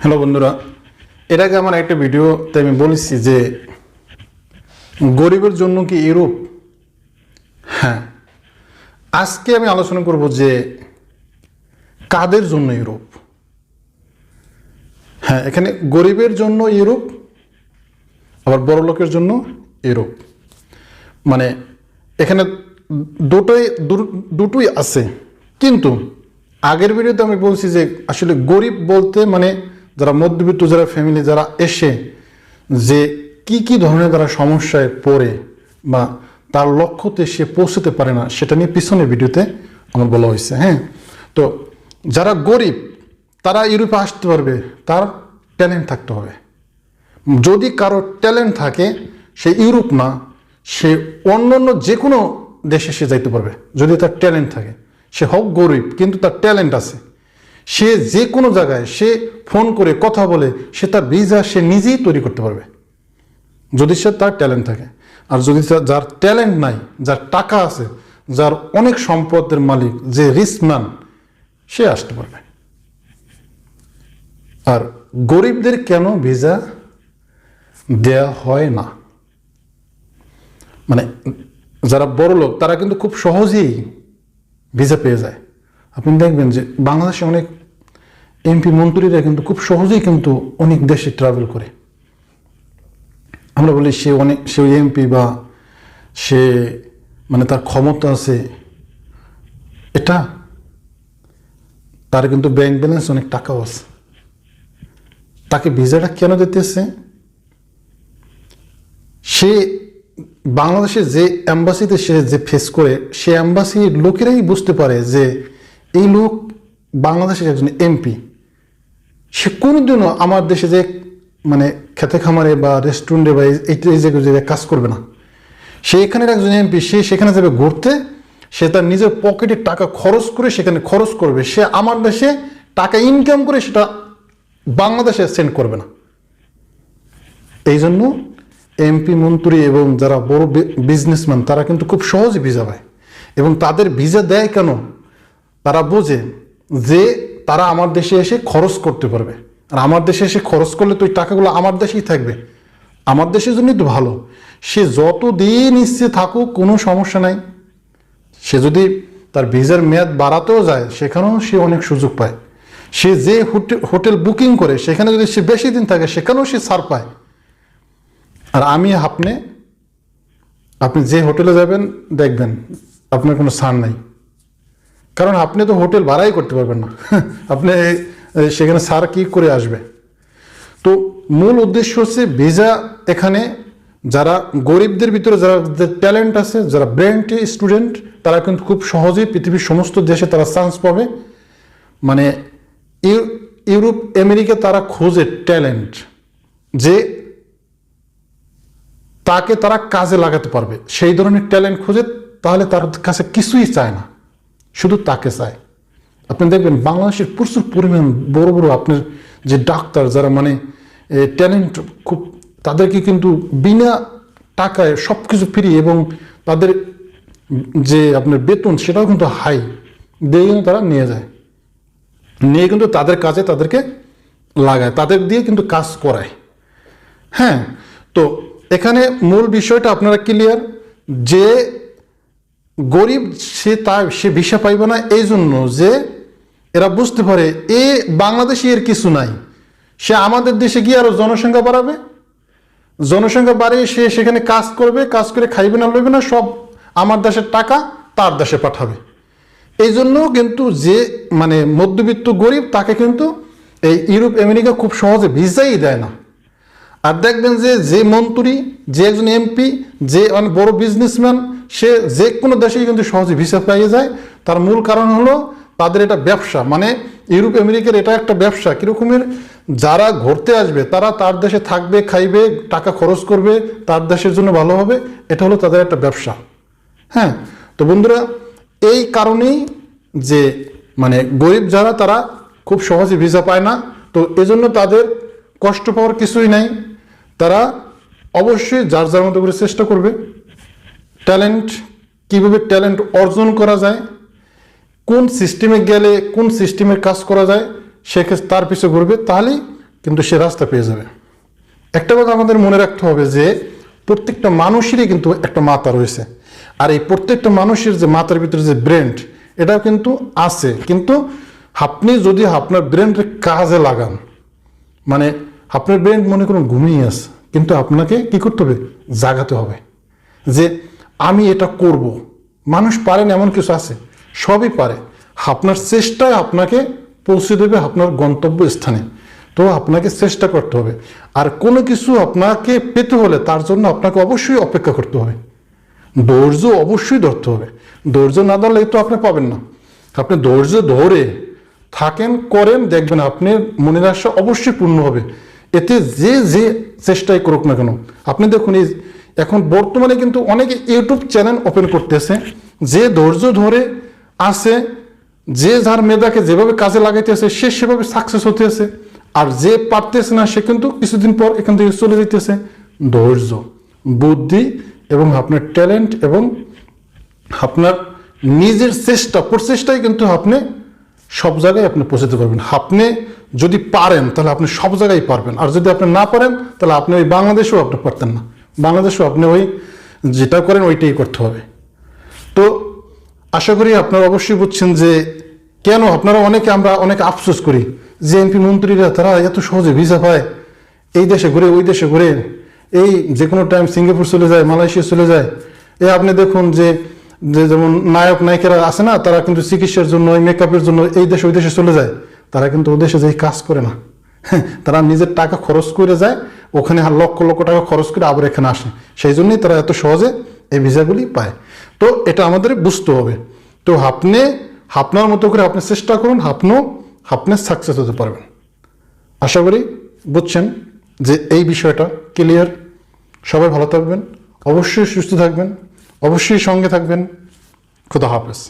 Hello বন্ধুরা, এর আগে আমার একটা ভিডিওতে আমি বলেছি যে গরিবের জন্য কি ইউরোপ হ্যাঁ আজকে আমি আলোচনা করব যে কাদের জন্য ইউরোপ হ্যাঁ এখানে গরিবের জন্য ইউরোপ আবার বড় লোকের জন্য ইউরোপ মানে এখানে দুটোই দুটোই আছে। কিন্তু আগের ভিডিওতে আমি বলছি যে আসলে গরিব বলতে মানে যারা মধ্যবিত্ত, যারা ফ্যামিলি যারা এসে যে কি কি ধরনের তারা সমস্যায় পড়ে বা তার লক্ষ্যতে সে পৌঁছতে পারে না, সেটা নিয়ে পিছনের ভিডিওতে আমার বলা হয়েছে হ্যাঁ? তো যারা গরিব, তারা ইউরোপে আসতে পারবে, তার ট্যালেন্ট থাকতে হবে। যদি কারও ট্যালেন্ট থাকে, সে ইউরোপ না, সে অন্য অন্য যে কোনো দেশে সে যাইতে পারবে, যদি তার ট্যালেন্ট থাকে। সে হোক গরিব, কিন্তু তার ট্যালেন্ট আছে। সে যে কোনো জায়গায় সে ফোন করে কথা বলে, সে তার ভিসা সে নিজেই তৈরি করতে পারবে। যদি সে তার ট্যালেন্ট থাকে। আর যদি যার ট্যালেন্ট নাই, যার টাকা আছে, যার অনেক সম্পদের মালিক, যে রিস্কম্যান সে আসতে পারবে। আর গরিবদের কেন ভিসা দেয়া হয় না? মানে যারা বড় লোক, তারা কিন্তু খুব সহজেই ভিসা পেয়ে যায়। আপনি দেখবেন যে বাংলাদেশে অনেক এমপি মন্ত্রীরা কিন্তু খুব সহজেই কিন্তু অনেক দেশে ট্রাভেল করে। আমরা বলি সে অনেক, সে এমপি বা সে মানে তার ক্ষমতা আছে। এটা তার কিন্তু ব্যাংক ব্যালেন্স অনেক টাকাও আছে। তাকে ভিসাটা কেন দিতেছে? সে বাংলাদেশে যে অ্যাম্বাসিতে সে যে ফেস করে, সে অ্যাম্বাসির লোকেরাই বুঝতে পারে যে এই লোক বাংলাদেশের একজন এমপি। সে কোনোদিনও আমার দেশে যে মানে খেতে খামারে বা রেস্টুরেন্টে বা এই জায়গায় কাজ করবে না। সে এখানের একজন এমপি সে সেখানে যাবে ঘুরতে, সে তার নিজের পকেটে টাকা খরচ করে সেখানে খরচ করবে। সে আমার দেশে টাকা ইনকাম করে সেটা বাংলাদেশে সেন্ড করবে না। এই জন্য এমপি মন্ত্রী এবং যারা বড় বিজনেসম্যান তারা কিন্তু খুব সহজে ভিসা পায়। এবং তাদের ভিসা দেয় কেন? তারা বোঝে যে তারা আমার দেশে এসে খরচ করতে পারবে। আর আমার দেশে এসে খরচ করলে তো ওই টাকাগুলো আমার দেশেই থাকবে। আমার দেশের জন্যই তো ভালো। সে যত দিন ইচ্ছে থাকুক, কোনো সমস্যা নাই। সে যদি তার ভিসার মেয়াদ বাড়াতেও যায়, সেখানেও সে অনেক সুযোগ পায়। সে যে হোটে- হোটেল বুকিং করে, সেখানে যদি সে বেশি দিন থাকে, সেখানেও সে ছাড় পায়। আর আমি আপনি আপনি যে হোটেলে যাবেন, দেখবেন আপনার কোনো ছাড় নাই। কারণ আপনি তো হোটেল ভাড়াই করতে পারবেন না। আপনি সেখানে ছাড় কি করে আসবে? তো মূল উদ্দেশ্য হচ্ছে ভিসা এখানে যারা গরিবদের ভিতরে যারা ট্যালেন্ট আছে, যারা ব্রেন্টি স্টুডেন্ট তারা কিন্তু খুব সহজেই পৃথিবীর সমস্ত দেশে তারা চান্স পাবে। মানে ইউ- ইউরোপ, আমেরিকা তারা খোঁজে ট্যালেন্ট যে তাকে তারা কাজে লাগাতে পারবে। সেই ধরনের ট্যালেন্ট খোঁজে, তাহলে তার কাছে কিছুই চায় না। শুধু তাকে চায় আপনি দেখবেন বাংলাদেশের প্রচুর পরিমাণ বড় বড় আপনার যে ডাক্তার যারা মানে ট্যালেন্ট খুব, তাদেরকে কিন্তু বিনা টাকায় সব কিছু ফ্রি এবং তাদের যে আপনার বেতন সেটাও কিন্তু হাই দিয়ে কিন্তু তারা নিয়ে যায়। নিয়ে কিন্তু তাদের কাজে তাদেরকে লাগায়, তাদের দিয়ে কিন্তু কাজ করায়। হ্যাঁ তো এখানে মূল বিষয়টা আপনারা ক্লিয়ার যে গরিব, সে তার, সে ভিসা পাইবে না এই জন্য যে এরা বুঝতে পারে, এ বাংলাদেশে এর কিছু নাই। সে আমাদের দেশে গিয়ে আরও জনসংখ্যা বাড়াবে। জনসংখ্যা বাড়িয়ে সে সেখানে কাজ করবে, কাজ করে খাইবে না, লইবে না, সব আমার দেশের টাকা তার দেশে পাঠাবে। এই জন্য কিন্তু যে মানে মধ্যবিত্ত গরিব, তাকে কিন্তু এই ইউরোপ, আমেরিকা খুব সহজে ভিসাই দেয় না। আর দেখবেন যে যে মন্ত্রী, যে একজন এমপি, যে অনেক বড় বিজনেসম্যান সে যে কোনো দেশেই কিন্তু সহজে ভিসা পেয়ে যায়। তার মূল কারণ হলো তাদের এটা ব্যবসা। মানে ইউরোপ, আমেরিকার এটা একটা ব্যবসা। কীরকমের যারা ঘুরতে আসবে, তারা তার দেশে থাকবে, খাইবে, টাকা খরচ করবে, তার দেশের জন্য ভালো হবে। এটা হলো তাদের একটা ব্যবসা। হ্যাঁ? তো বন্ধুরা, এই কারণেই যে মানে গরিব যারা, তারা খুব সহজে ভিসা পায় না। তো এজন্য তাদের কষ্ট পাওয়ার কিছুই নাই। তারা অবশ্যই যার যার মতো করে চেষ্টা করবে। ট্যালেন্ট কীভাবে ট্যালেন্ট অর্জন করা যায়, কোন সিস্টেমে গেলে কোন সিস্টেমের কাজ করা যায় সেক্ষেত্রে তার পিছু ঘুরবে, তাহলেই কিন্তু সে রাস্তা পেয়ে যাবে। একটা কথা আমাদের মনে রাখতে হবে যে, প্রত্যেকটা মানুষেরই কিন্তু একটা মাথা রয়েছে। আর এই প্রত্যেকটা মানুষের যে মাথার ভিতরে যে ব্রেন্ড এটাও কিন্তু আছে। কিন্তু আপনি যদি আপনার ব্রেনকে কাজে লাগান মানে আপনার ব্রেন মনে করুন ঘুমিয়ে আছে, কিন্তু আপনাকে কি করতে হবে? জাগাতে হবে। যে আমি এটা করব। মানুষ পারেন এমন কিছু আছে? সবই পারে। আপনার চেষ্টায় আপনাকে পৌঁছে দেবে আপনার গন্তব্য স্থানে তো আপনাকে চেষ্টা করতে হবে। আর কোনো কিছু আপনাকে পেতে হলে তার জন্য আপনাকে অবশ্যই অপেক্ষা করতে হবে। ধৈর্য অবশ্যই ধরতে হবে। ধৈর্য না ধরলে তো আপনি পাবেন না। আপনি ধৈর্য ধরে থাকেন, করেন, দেখবেন আপনার মনের আশা অবশ্যই পূর্ণ হবে। এতে যে যে চেষ্টাই করুক না কেন, আপনি দেখুন এই এখন বর্তমানে কিন্তু অনেকে ইউটিউব চ্যানেল ওপেন করতেছে, যে ধৈর্য ধরে আছে, যে যার মেধাকে যেভাবে কাজে লাগাইতেছে, সে সেভাবে সাকসেস হতেছে আর যে পারতেছে না, সে কিন্তু কিছুদিন পর এখান থেকে চলে যেতেছে ধৈর্য, বুদ্ধি এবং আপনার ট্যালেন্ট এবং আপনার নিজের চেষ্টা, প্রচেষ্টাই কিন্তু আপনি সব জায়গায় আপনি পৌঁছাতে পারবেন। আপনি যদি পারেন, তাহলে আপনি সব জায়গায় পারবেন। আর যদি আপনি না পারেন, তাহলে আপনি ওই বাংলাদেশেও আপনি পারতেন না। বাংলাদেশেও আপনি ওই যেটা করেন ওইটাই করতে হবে। তো আশা করি আপনারা অবশ্যই বুঝছেন যে কেন আপনারা অনেকে আমরা অনেক আফসোস করি যে এমপি মন্ত্রীরা তারা এত সহজে ভিসা পায়, এই দেশে ঘুরে ওই দেশে ঘুরে, এই যে কোনো টাইম সিঙ্গাপুর চলে যায়, মালয়েশিয়া চলে যায়, এ আপনি দেখুন যে যে যেমন নায়ক, নায়িকারা আছে না, তারা কিন্তু চিকিৎসার জন্য মেকআপের জন্য এই দেশে, ওই দেশে চলে যায়, তারা কিন্তু ও দেশে কাজ করে না। হ্যাঁ, তারা নিজের টাকা খরচ করে যায় ওখানে লক্ষ লক্ষ টাকা খরচ করে আবার এখানে আসে। সেই জন্যই তারা এত সহজে এই ভিসাগুলি পায়। তো এটা আমাদের বুঝতে হবে। তো আপনি আপনার মতো করে আপনি চেষ্টা করুন আপনিও আপনি সাকসেস হতে পারবেন। আশা করি বুঝছেন যে এই বিষয়টা ক্লিয়ার সবাই ভালো থাকবেন অবশ্যই সুস্থ থাকবেন অবশ্যই সঙ্গে থাকবেন। খুদা হাফেজ।